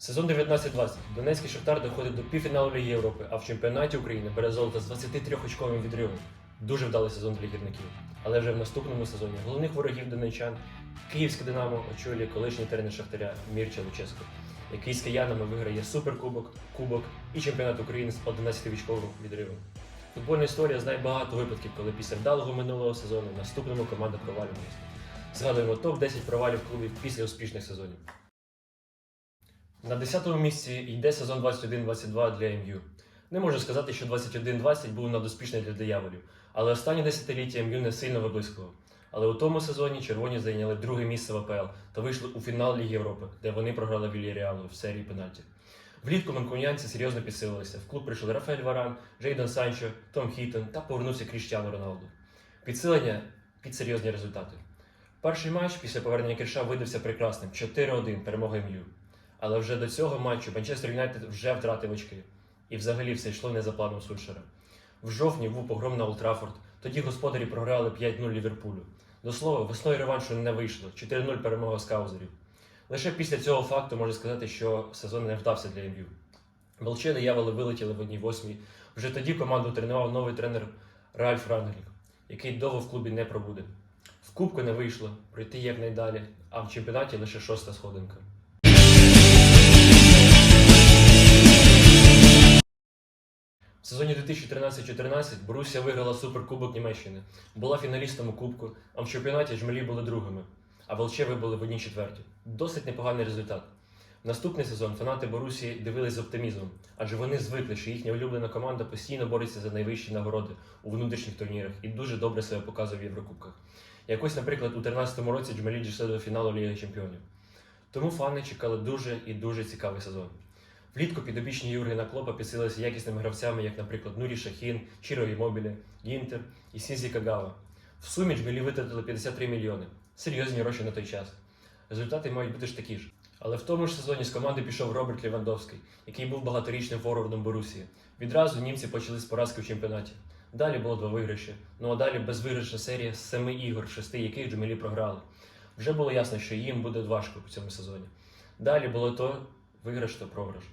Сезон 19-20. Донецький Шахтар доходить до півфіналу Ліги Європи, а в чемпіонаті України бере золото з 23-очковим відривом. Дуже вдалий сезон для гірників. Але вже в наступному сезоні головних ворогів донечан Київське Динамо очолює колишній тренер Шахтаря Мірча Луческо, який з киянами виграє суперкубок, кубок і чемпіонат України з 11-вічковим відривом. Футбольна історія знає багато випадків, коли після вдалого минулого сезону наступному команда провалювалася. Згадуємо топ-10 провалів клубів після успішних сезонів. На 10-му місці йде сезон 21-22 для МЮ. Не можу сказати, що 21-20 був надуспішний для дияволів, але останні десятиліття МЮ не сильно виблискував. Але у тому сезоні червоні зайняли друге місце в АПЛ та вийшли у фінал Ліги Європи, де вони програли Вільяреалу в серії пенальтів. Влітку манкунянці серйозно підсилилися. В клуб прийшли Рафаель Варан, Джейдон Санчо, Том Хіттон та повернувся Кріштіану Роналду. Підсилення під серйозні результати. Перший матч після повернення Кірша видався прекрасним 4-1 перемога МЮ. Але вже до цього матчу Манчестер Юнайтед вже втратив очки. І взагалі все йшло не за планом Сульшера. В жовтні був погром на Олтрафорд, тоді господарі програли 5-0 Ліверпулю. До слова, весною реваншу не вийшло 4-0 перемога скаузерів. Лише після цього факту можна сказати, що сезон не вдався для МЮ. Велчини Яволи вилетіли в одній восьмій. Вже тоді команду тренував новий тренер Ральф Рангелік, який довго в клубі не пробуде. В Кубку не вийшло, пройти якнайдалі, а в чемпіонаті лише шоста сходинка. В сезоні 2013-14 Борусsia виграла Суперкубок Німеччини, була фіналістом у Кубку, а в чемпіонаті жмелі були другими, а Волчеви були в одній четверті. Досить непоганий результат. Наступний сезон фанати Борусії дивились з оптимізмом, адже вони звикли, що їхня улюблена команда постійно бореться за найвищі нагороди у внутрішніх турнірах і дуже добре себе показує в Єврокубках. Якось, наприклад, у 2013 році Джмелі дійшли до фіналу Ліги Чемпіонів. Тому фани чекали дуже і дуже цікавий сезон. Влітку підопічні Юргена Клопа підсилилися якісними гравцями, як, наприклад, Нурі Шахін, Чіро Імобілі, Гінтер і Сінзі Кагава. В сумі Джмелі витратили 53 мільйони. Серйозні гроші на той час. Результати мають бути ж такі ж. Але в тому ж сезоні з команди пішов Роберт Лівандовський, який був багаторічним форвардом Борусії. Відразу німці почали з поразки в чемпіонаті. Далі було два виграші. Ну а далі безвиграшна серія з семи ігор, шести яких Джмелі програли. Вже було ясно, що їм буде важко у цьому сезоні. Далі було то виграш, то програш.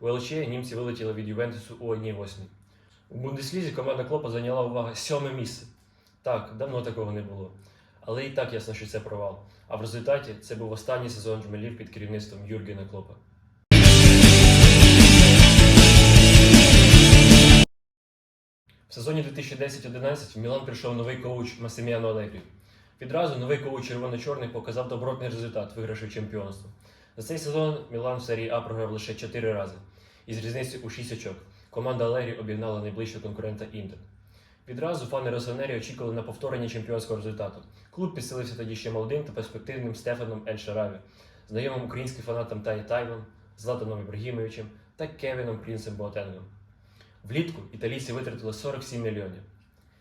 У ЛЧ німці вилетіли від Ювентусу у 1-8. У Бундеслізі команда Клопа зайняла увага сьоме місце. Так, давно такого не було. Але і так ясно, що це провал. А в результаті це був останній сезон джмелів під керівництвом Юргена Клопа. В сезоні 2010-11 в Мілан прийшов новий коуч Масиміано Алегрі. Відразу новий коуч червоно-чорний показав добротний результат, вигравши чемпіонство. За цей сезон Мілан в серії А програв лише 4 рази, із різницею у 6 очок. Команда Алегрі обігнала найближчого конкурента Інтер. Відразу фани Росонері очікували на повторення чемпіонського результату. Клуб підсилився тоді ще молодим та перспективним Стефаном Ель Шараві, знайомим українським фанатам Таї Тайван, Златаном Ібрагімовичем та Кевіном Прінсем Боатенгом. Влітку італійці витратили 47 мільйонів.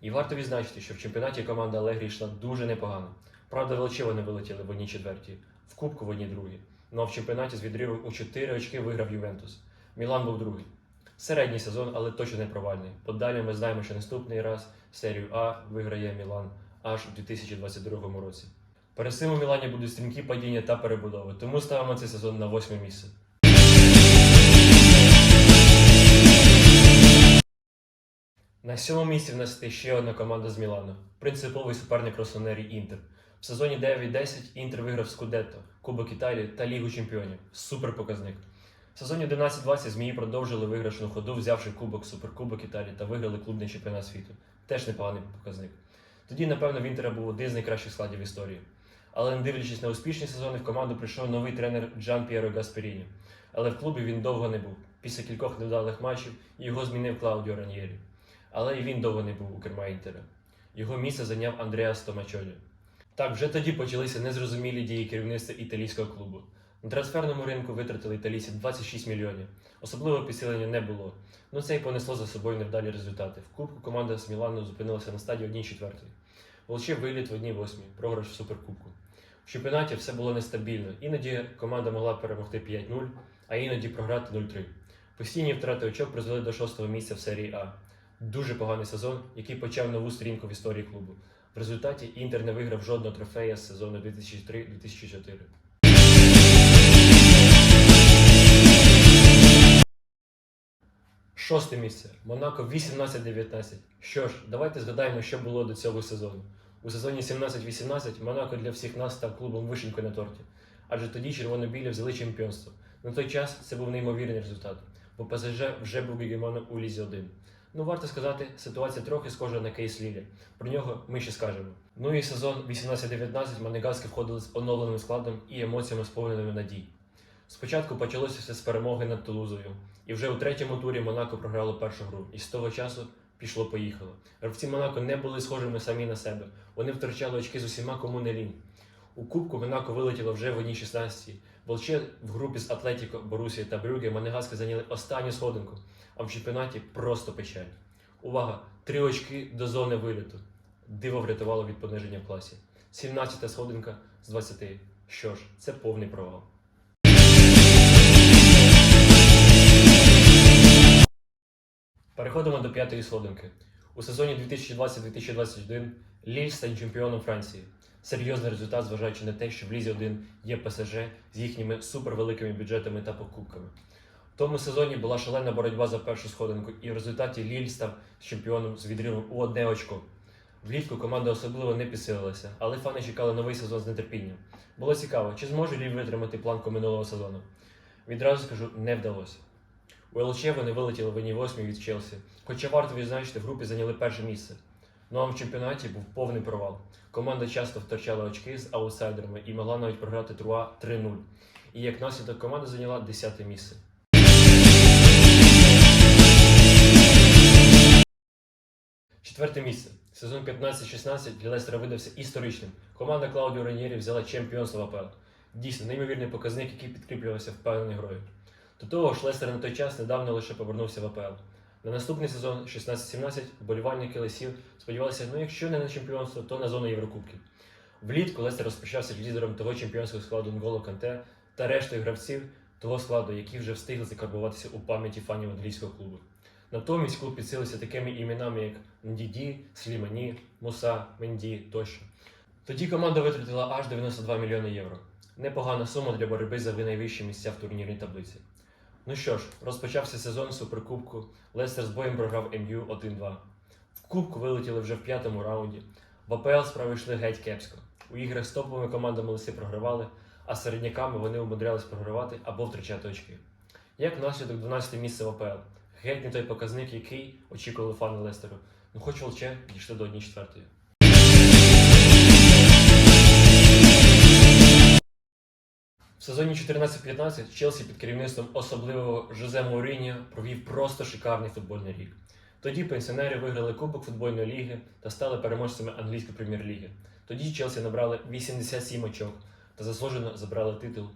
І варто відзначити, що в чемпіонаті команда Алегрі йшла дуже непогано. Правда, величі вони вилетіли в одній четвертій, в Кубку в одній другій. Ну а в чемпіонаті з відривом у 4 очки виграв Ювентус. Мілан був другий. Середній сезон, але точно не провальний. Подалі ми знаємо, що наступний раз серію А виграє Мілан аж у 2022 році. Перед цим у Мілані будуть стрімкі падіння та перебудови, тому ставимо цей сезон на восьме місце. На сьомому місці в нас є ще одна команда з Мілану. Принциповий суперник Росонері Інтер. В сезоні 9-10 Інтер виграв Скудетто, Кубок Італії та Лігу Чемпіонів. Супер показник. В сезоні 11-20 змії продовжили виграшну ходу, взявши Кубок, Суперкубок Італії та виграли клубний чемпіонат світу. Теж непоганий показник. Тоді, напевно, в Інтера був один з найкращих складів історії. Але не дивлячись на успішні сезони, в команду прийшов новий тренер Джан П'єро Гасперіні. Але в клубі він довго не був. Після кількох невдалих матчів його змінив Клаудіо Раньєрі. Але і він довго не був у керма Інтера. Його місце зайняв Андреас Томачолі. Так, вже тоді почалися незрозумілі дії керівництва італійського клубу. На трансферному ринку витратили італійці 26 мільйонів. Особливого підсилення не було. Ну це й понесло за собою невдалі результати. В Кубку команда з Мілану зупинилася на стадії 1 четвертої. Волче виліт в 1 восьмій, програш в суперкубку. В чемпіонаті все було нестабільно. Іноді команда могла перемогти 5-0, а іноді програти 0-3. Постійні втрати очок призвели до шостого місця в серії А. Дуже поганий сезон, який почав нову сторінку в історії клубу. В результаті Інтер не виграв жодного трофея з сезону 2003-2004. Шосте місце. Монако 18-19. Що ж, давайте згадаємо, що було до цього сезону. У сезоні 17-18 Монако для всіх нас став клубом вишенькою на торті. Адже тоді червоно-білі взяли чемпіонство. На той час це був неймовірний результат, бо ПСЖ вже був гегемоном у Лізі 1. Ну, варто сказати, ситуація трохи схожа на кейс Лілі. Про нього ми ще скажемо. Ну і сезон 18-19 Манегаски входили з оновленим складом і емоціями сповненими надій. Спочатку почалося все з перемоги над Тулузою, і вже у третьому турі Монако програло першу гру, і з того часу пішло-поїхало. Гравці Монако не були схожими самі на себе. Вони втрачали очки з усіма, кому не лінь. У Кубку Монако вилетіло вже в одній 16 Волче в групі з Атлетіко, Борусія та Брюге Манегаски зайняли останню сходинку, а в чемпіонаті просто печаль. Увага! Три очки до зони виліту. Диво врятувало від пониження в класі. 17 сходинка з 20. Що ж, це повний провал. Переходимо до п'ятої сходинки. У сезоні 2020-2021 Ліль стань чемпіоном Франції. Серйозний результат, зважаючи на те, що в Лізі 1 є ПСЖ з їхніми супервеликими бюджетами та покупками. В тому сезоні була шалена боротьба за першу сходинку, і в результаті Ліль став чемпіоном з відривом у одне очко. Влітку команда особливо не підсилилася, але фани чекали новий сезон з нетерпінням. Було цікаво, чи зможе Ліль витримати планку минулого сезону. Відразу скажу, не вдалося. У ЛЧ вони вилетіли в одній восьмій від Челсі, хоча варто відзначити, в групі зайняли перше місце. Ну а в чемпіонаті був повний провал. Команда часто втрачала очки з аутсайдерами і могла навіть програти Труа 3-0. І як наслідок команда зайняла 10 місце. Четверте місце. Сезон 15-16 для Лестера видався історичним. Команда Клаудіо Раньєрі взяла чемпіонство в АПЛ. Дійсно, неймовірний показник, який підкріплювався впевненою грою. До того ж, Лестер на той час недавно лише повернувся в АПЛ. На наступний сезон 16-17 вболівальники Лесів сподівалися, ну якщо не на чемпіонство, то на зону Єврокубків. Влітку Лестер розпочався лідером того чемпіонського складу Нголо Канте та рештою гравців того складу, які вже встигли закарбуватися у пам'яті фанів англійського клубу. Натомість клуб підсилився такими іменами, як Ndidi, Слімані, Муса, Менді тощо. Тоді команда витратила аж 92 мільйони євро. Непогана сума для боротьби за найвищі місця в турнірній таблиці. Ну що ж, розпочався сезон Суперкубку. Лестер з боєм програв МЮ 1-2. В Кубку вилетіли вже в п'ятому раунді. В АПЛ справи йшли геть кепсько. У іграх з топовими командами лиси програвали, а середняками вони умудрялись програвати або втрачати очки. Як наслідок 12 місце в АПЛ. Геть не той показник, який очікували фани Лестеру. Ну хоч волче дійшли до 1 сезоні 14-15 Челсі під керівництвом особливого Жозе Мауріньо провів просто шикарний футбольний рік. Тоді пенсіонери виграли Кубок футбольної ліги та стали переможцями англійської прем'єр-ліги. Тоді Челсі набрали 87 очок та заслужено забрали титул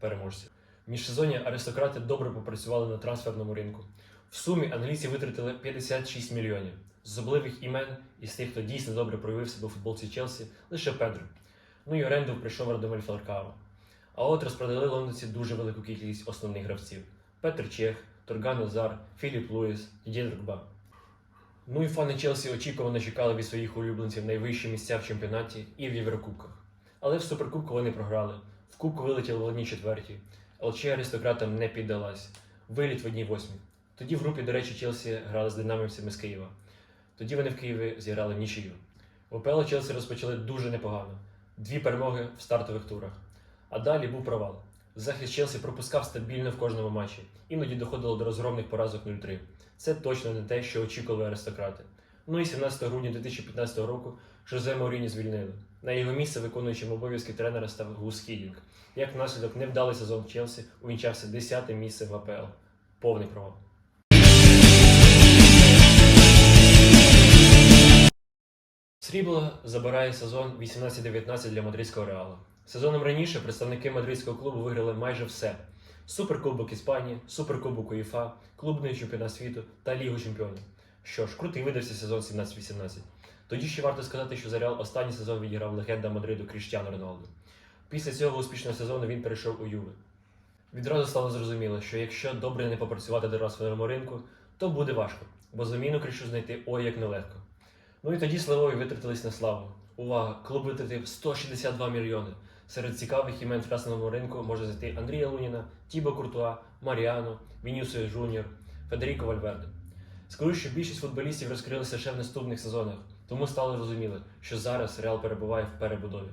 переможців. В міжсезонні аристократи добре попрацювали на трансферному ринку. В сумі англійці витратили 56 мільйонів. З особливих імен із тих, хто дійсно добре проявив себе у футболці Челсі, лише Педро. Ну і оренду прийшов Радомель Фалкао. А от розпродали лондонці дуже велику кількість основних гравців: Петр Чех, Торган Назар, Філіп Луїс, Дідє Дрогба. Ну і фани Челсі очікувано чекали від своїх улюбленців найвищі місця в чемпіонаті і в Єврокубках. Але в Суперкубку вони програли. В Кубку вилетіли в одній четвертій. ЛЧ аристократам не піддалась. Виліт в одній восьмій. Тоді в групі, до речі, Челсі грали з динамівцями з Києва. Тоді вони в Києві зіграли нічию. В ОПЛ Челсі розпочали дуже непогано. Дві перемоги в стартових турах. А далі був провал. Захист Челсі пропускав стабільно в кожному матчі, іноді доходило до розгромних поразок 0-3. Це точно не те, що очікували аристократи. Ну і 17 грудня 2015 року Жозе Мауріні звільнили. На його місце виконуючим обов'язки тренера став Гус Хідінг. Як наслідок невдалий сезон Челсі увінчався 10 місце в АПЛ. Повний провал. Срібло забирає сезон 18-19 для мадридського реалу. Сезоном раніше представники мадридського клубу виграли майже все: Суперкубок Іспанії, Суперкубок УЄФА, клубний чемпіонат світу та Лігу чемпіонів. Що ж, крутий видався сезон 17-18. Тоді ще варто сказати, що за Реал останній сезон відіграв легенда Мадриду Кріштіану Роналду. Після цього успішного сезону він перейшов у Юве. Відразу стало зрозуміло, що якщо добре не попрацювати на трансферному ринку, то буде важко, бо заміну крішу знайти ой як нелегко. Ну і тоді Славові витратились на славу. Увага! Клуб витратив 162 мільйони. Серед цікавих імен в трансферному ринку може зайти Андрія Луніна, Тібо Куртуа, Маріано, Вінюсio Жуніор, Федеріко Вальверде. Скажу, що більшість футболістів розкрилися ще в наступних сезонах, тому стало зрозуміло, що зараз Реал перебуває в перебудові.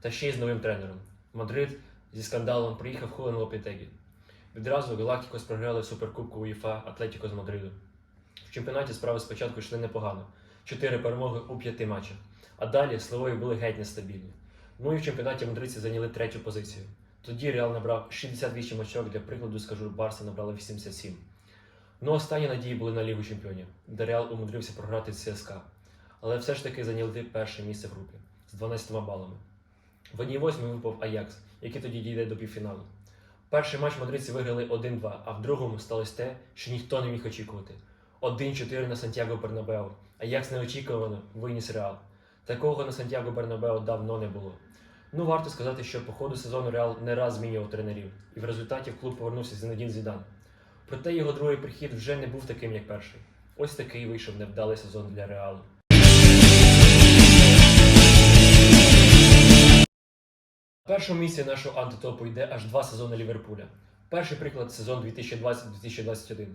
Та ще й з новим тренером. Мадрид зі скандалом приїхав Хулен Лопетегі. Відразу Галактикос програли Суперкубку УЄФА Атлетіко з Мадриду. В чемпіонаті справи спочатку йшли непогано. Чотири перемоги у п'яти матчах. А далі сливої були геть нестабільні. Ну і в чемпіонаті мадридці зайняли третю позицію. Тоді Реал набрав 68 очок, для прикладу скажу, Барса набрала 87. Ну, останні надії були на Лігу Чемпіонів, де Реал умудрився програти ЦСКА. Але все ж таки зайняли перше місце в групі з 12 балами. В одній восьмій випав Аякс, який тоді дійде до півфіналу. Перший матч мадридці виграли 1-2, а в другому сталося те, що ніхто не міг очікувати. 1-4 на Сантьяго Бернабеу. Аякс неочікувано виніс Реал. Такого на Сантьяго Бернабеу давно не було. Ну, варто сказати, що по ходу сезону Реал не раз змінював тренерів, і в результаті в клуб повернувся Зінедін Зідан. Проте його другий прихід вже не був таким, як перший. Ось такий вийшов невдалий сезон для Реалу. На першому місці нашого антитопу йде аж два сезони Ліверпуля. Перший приклад сезон 2020-2021.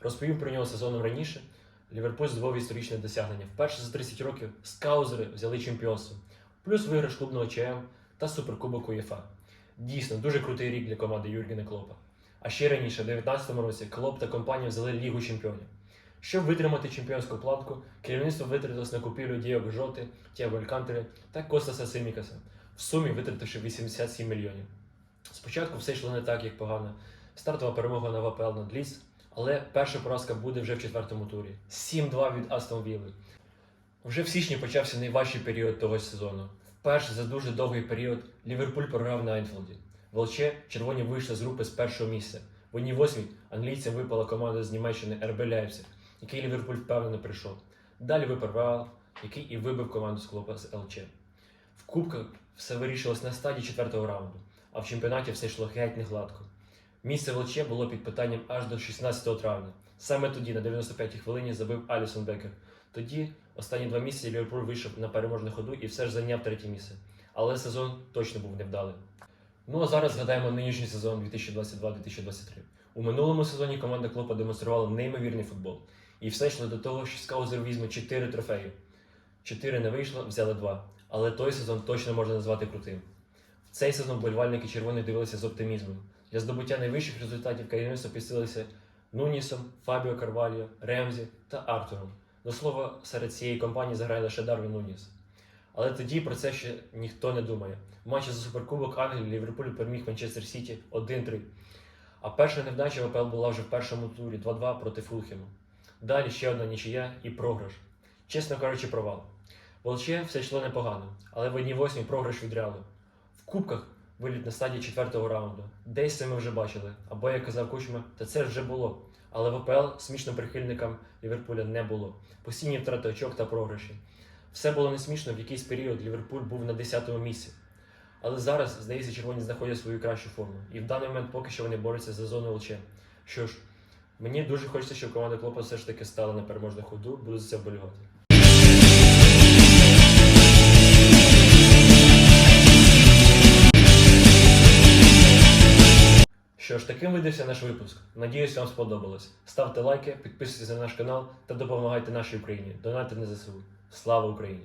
Розповім про нього сезоном раніше. Ліверпуль здобув історичне досягнення. Вперше за 30 років скаузери взяли чемпіонство, плюс виграш клубного ЧМ та суперкубок УЄФА. Дійсно, дуже крутий рік для команди Юргена Клопа. А ще раніше, в 2019 році, Клоп та компанія взяли Лігу чемпіонів. Щоб витримати чемпіонську планку, керівництво витратилось на купівлю Дієго Жоти, Тіаго Алькантери та Костаса Симікаса, в сумі витративши 87 мільйонів. Спочатку все йшло не так, як погано. Стартова перемога на ВПЛ над Ліс, але перша поразка буде вже в четвертому турі. 7-2 від Астон Вілли. Вже в січні почався найважчий період того сезону. Вперше за дуже довгий період Ліверпуль програв на Енфілді. Волче червоні вийшли з групи з першого місця. В одній восьмій англійцям випала команда з Німеччини РБ Лейпциг, який Ліверпуль впевнено прийшов. Далі випав який і вибив команду з клопа з ЛЧ. В кубках все вирішилось на стадії четвертого раунду, а в чемпіонаті все йшло геть не гладко. Місце в ЛЧ було під питанням аж до 16 травня. Саме тоді, на 95-й хвилині, забив Алісон Бекер. Тоді останні два місяці Ліверпуль вийшов на переможну ходу і все ж зайняв третє місце. Але сезон точно був невдалий. Ну а зараз згадаємо нинішній сезон 2022-2023. У минулому сезоні команда Клопа демонструвала неймовірний футбол. І все йшло до того, що Скаузер візьме 4 трофеї. 4 не вийшло, взяли 2. Але той сезон точно можна назвати крутим. В цей сезон болівальники червоних дивилися з оптимізмом. Для здобуття найвищих результатів керівництво підсилилися Нунісом, Фабіо Карваліо, Ремзі та Артуром. До слова, серед цієї компанії заграє лише Дарвін Нуніс. Але тоді про це ще ніхто не думає. В матчі за Суперкубок Англії Ліверпуль переміг Манчестер Сіті 1-3. А перша невдача в АПЛ була вже в першому турі 2-2 проти Фулхему. Далі ще одна нічия і програш. Чесно кажучи, провал. Волче все йшло непогано, але в одній восьмій програш від. В кубках виліт на стадії четвертого раунду. Десь це ми вже бачили. Або як казав Кучма, та це вже було. Але в АПЛ смішно прихильникам Ліверпуля не було. Постійні втрати очок та програші. Все було не смішно, в якийсь період Ліверпуль був на 10-му місці. Але зараз, здається, червоні знаходять свою кращу форму. І в даний момент поки що вони борються за зону ЛЧ. Що ж, мені дуже хочеться, щоб команда Клопа все ж таки стала на переможну ходу, буду за це вболівати. Що ж, таким видався наш випуск. Надіюсь, вам сподобалось. Ставте лайки, підписуйтесь на наш канал та допомагайте нашій Україні. Донати на ЗСУ. Слава Україні!